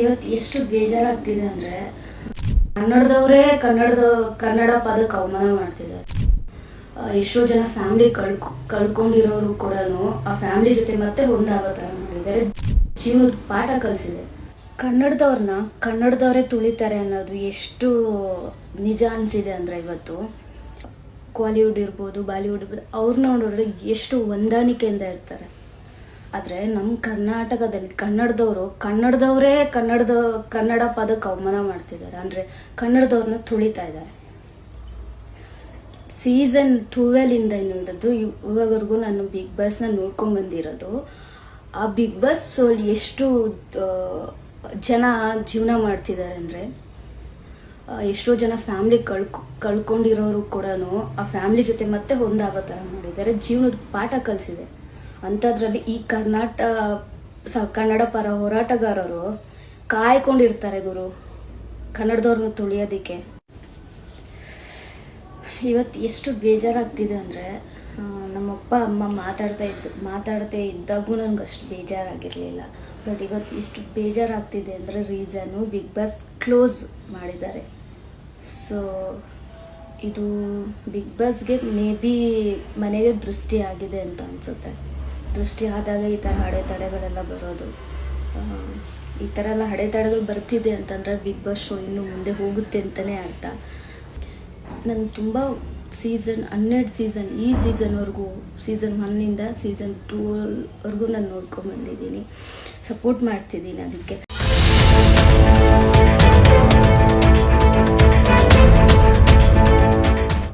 ಇವತ್ತು ಎಷ್ಟು ಬೇಜಾರಾಗ್ತಿದೆ ಅಂದರೆ ಕನ್ನಡದವರೇ ಕನ್ನಡದ ಕನ್ನಡ ಪದಕ್ಕೆ ಅವಮಾನ ಮಾಡ್ತಿದ್ದಾರೆ. ಎಷ್ಟೋ ಜನ ಫ್ಯಾಮಿಲಿ ಕಳ್ಕೊ ಕಳ್ಕೊಂಡಿರೋರು ಕೂಡ ಆ ಫ್ಯಾಮಿಲಿ ಜೊತೆ ಮತ್ತೆ ಹೊಂದಾಗೋ ಥರ ಮಾಡಿದ್ದಾರೆ. ಜೀವನದ ಪಾಠ ಕಲಿಸಿದೆ. ಕನ್ನಡದವ್ರನ್ನ ಕನ್ನಡದವರೇ ತುಳಿತಾರೆ ಅನ್ನೋದು ಎಷ್ಟು ನಿಜ ಅನಿಸಿದೆ ಅಂದರೆ ಇವತ್ತು. ಕಾಲಿವುಡ್ ಇರ್ಬೋದು ಬಾಲಿವುಡ್ ಇರ್ಬೋದು ಅವ್ರನ್ನ ನೋಡಿದ್ರೆ ಎಷ್ಟು ಹೊಂದಾಣಿಕೆಯಿಂದ ಇರ್ತಾರೆ. ಆದರೆ ನಮ್ಮ ಕರ್ನಾಟಕದಲ್ಲಿ ಕನ್ನಡದವರು ಕನ್ನಡದವರೇ ಕನ್ನಡದ ಕನ್ನಡ ಪದಕ್ಕೆ ಅವಮಾನ ಮಾಡ್ತಿದ್ದಾರೆ. ಅಂದರೆ ಕನ್ನಡದವ್ರನ್ನ ತುಳಿತಾ ಇದ್ದಾರೆ. ಸೀಸನ್ ಟುವೆಲಿಂದ ಹಿಡಿದು ಇವಾಗವರೆಗೂ ನಾನು ಬಿಗ್ ಬಾಸ್ನ ನೋಡ್ಕೊಂಡು ಬಂದಿರೋದು. ಆ ಬಿಗ್ ಬಾಸ್ ಅಲ್ಲಿ ಎಷ್ಟು ಜನ ಜೀವನ ಮಾಡ್ತಿದ್ದಾರೆ ಅಂದರೆ ಎಷ್ಟೋ ಜನ ಫ್ಯಾಮಿಲಿ ಕಳ್ಕೊ, ಕಳ್ಕೊಂಡಿರೋರು ಕೂಡ ಆ ಫ್ಯಾಮಿಲಿ ಜೊತೆ ಮತ್ತೆ ಹೊಂದಾಗೋ ಥರ ಮಾಡಿದ್ದಾರೆ. ಜೀವನದ ಪಾಠ ಕಲಿಸಿದೆ. ಅಂಥದ್ರಲ್ಲಿ ಈ ಕರ್ನಾಟ, ಸ, ಕನ್ನಡ ಪರ ಹೋರಾಟಗಾರರು ಕಾಯ್ಕೊಂಡಿರ್ತಾರೆ ಗುರು. ಕನ್ನಡದವ್ರನ್ನ ತುಳಿಯೋದಕ್ಕೆ. ಇವತ್ತು ಎಷ್ಟು ಬೇಜಾರಾಗ್ತಿದೆ ಅಂದರೆ ನಮ್ಮಪ್ಪ, ಅಮ್ಮ ಮಾತಾಡ್ತಾ ಇದ್ದು ಮಾತಾಡ್ತಾ ಇದ್ದಾಗೂ ನನಗೆ ಅಷ್ಟು ಬೇಜಾರಾಗಿರಲಿಲ್ಲ. ಬಟ್ ಇವತ್ತು ಇಷ್ಟು ಬೇಜಾರಾಗ್ತಿದೆ ಅಂದರೆ ರೀಸನು ಬಿಗ್ ಬಾಸ್ ಕ್ಲೋಸ್ ಮಾಡಿದ್ದಾರೆ. ಸೊ, ಇದು ಬಿಗ್ ಬಾಸ್ಗೆ ಮೇ ಬಿ ಮನೆಗೆ ದೃಷ್ಟಿ ಆಗಿದೆ ಅಂತ ಅನಿಸುತ್ತೆ. ದೃಷ್ಟಿ ಆದಾಗ ಈ ಥರ ಅಡೆತಡೆಗಳೆಲ್ಲ ಬರೋದು. ಈ ಥರ ಎಲ್ಲ ಅಡೆತಡೆಗಳು ಬರ್ತಿದೆ ಅಂತಂದರೆ ಬಿಗ್ ಬಾಸ್ ಶೋ ಇನ್ನು ಮುಂದೆ ಹೋಗುತ್ತೆ ಅಂತಲೇ ಅರ್ಥ. ನಾನು ತುಂಬ ಸೀಸನ್ ಹನ್ನೆರಡು ಸೀಸನ್ ಈ ಸೀಸನ್ವರೆಗೂ ಸೀಸನ್ ಒನ್ನಿಂದ ಸೀಸನ್ ಟೂವರೆಗೂ ನಾನು ನೋಡ್ಕೊಂಡು ಬಂದಿದ್ದೀನಿ. ಸಪೋರ್ಟ್ ಮಾಡ್ತಿದ್ದೀನಿ ಅದಕ್ಕೆ.